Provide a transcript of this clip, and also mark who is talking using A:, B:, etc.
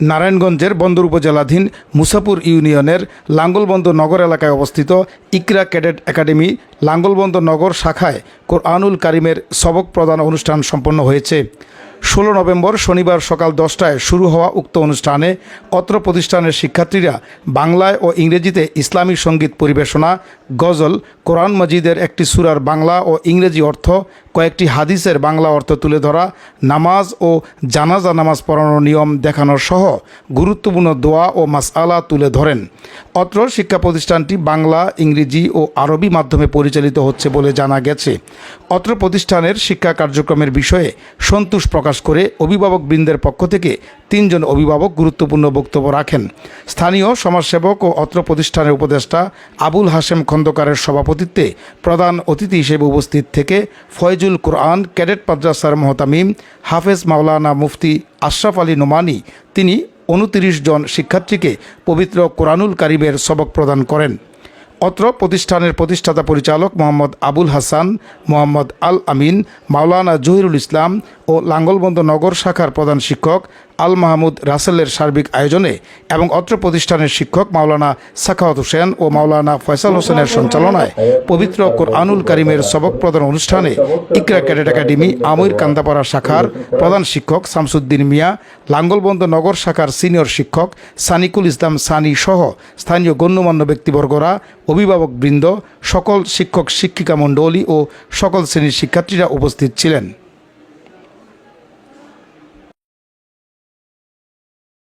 A: নারায়ণগঞ্জের বন্দর উপজেলাধীন মুসাপুর ইউনিয়নের লাঙ্গলবন্দ নগর এলাকায় অবস্থিত ইকরা ক্যাডেট একাডেমি লাঙ্গলবন্দ নগর শাখায় কোরআনুল কারিমের সবক প্রদান অনুষ্ঠান সম্পন্ন হয়েছে। ষোলো নভেম্বর শনিবার সকাল দশটায় শুরু হওয়া উক্ত অনুষ্ঠানে অত্র প্রতিষ্ঠানের শিক্ষার্থীরা বাংলায় ও ইংরেজিতে ইসলামী সংগীত পরিবেশনা, গজল, কোরআন মজিদের একটি সুরার বাংলা ও ইংরেজি অর্থ কয়েকটি হাদিসের বাংলা অর্থ তুলে ধরা, নামাজ ও জানাজা নামাজ পড়ানোর নিয়ম দেখানোর সহ গুরুত্বপূর্ণ দোয়া ও মাসআলা তুলে ধরেন। অত্র শিক্ষা প্রতিষ্ঠানটি বাংলা, ইংরেজি ও আরবি মাধ্যমে পরিচালিত হচ্ছে বলে জানা গেছে। অত্র প্রতিষ্ঠানের শিক্ষা কার্যক্রমের বিষয়ে সন্তোষ প্রকাশ করে অভিভাবকবৃন্দের পক্ষ থেকে তিনজন অভিভাবক গুরুত্বপূর্ণ বক্তব্য রাখেন। স্থানীয় সমাজসেবক ও অত্র প্রতিষ্ঠানের উপদেষ্টা আবুল হাশেম খন্দকারের সভাপতিত্বে প্রধান অতিথি হিসেবে উপস্থিত থেকে ফয়জুল কোরআন, ক্যাডেট মাদ্রাসার মহতামিম হাফেজ মাওলানা মুফতি আশরাফ আলী নোমানি, তিনি উনতিরিশ জন শিক্ষার্থীকে পবিত্র কোরআনুল কারিমের সবক প্রদান করেন। অত্র প্রতিষ্ঠানের প্রতিষ্ঠাতা পরিচালক মোহাম্মদ আবুল হাসান, মোহাম্মদ আল আমিন, মাওলানা জহিরুল ইসলাম ও লাঙ্গলবন্দ নগর শাখার প্রধান শিক্ষক আল মাহমুদ রাসেলের সার্বিক আয়োজনে এবং অত্র প্রতিষ্ঠানের শিক্ষক মাওলানা সাখাওয়াত হোসেন ও মাওলানা ফয়সাল হোসেনের সঞ্চালনায় পবিত্র কোরআনুল কারিমের সবক প্রদান অনুষ্ঠানে ইকরা ক্যাডেট একাডেমি, আমৈর কান্দাপাড়া শাখার প্রধান শিক্ষক শামসুদ্দিন মিয়া লাঙ্গলবন্দ নগর শাখার সিনিয়র শিক্ষক সানিকুল ইসলাম সানি সহ স্থানীয় গণ্যমান্য ব্যক্তিবর্গরা অভিভাবকবৃন্দ সকল শিক্ষক শিক্ষিকা মণ্ডলী ও সকল শ্রেণির শিক্ষার্থীরা উপস্থিত ছিলেন।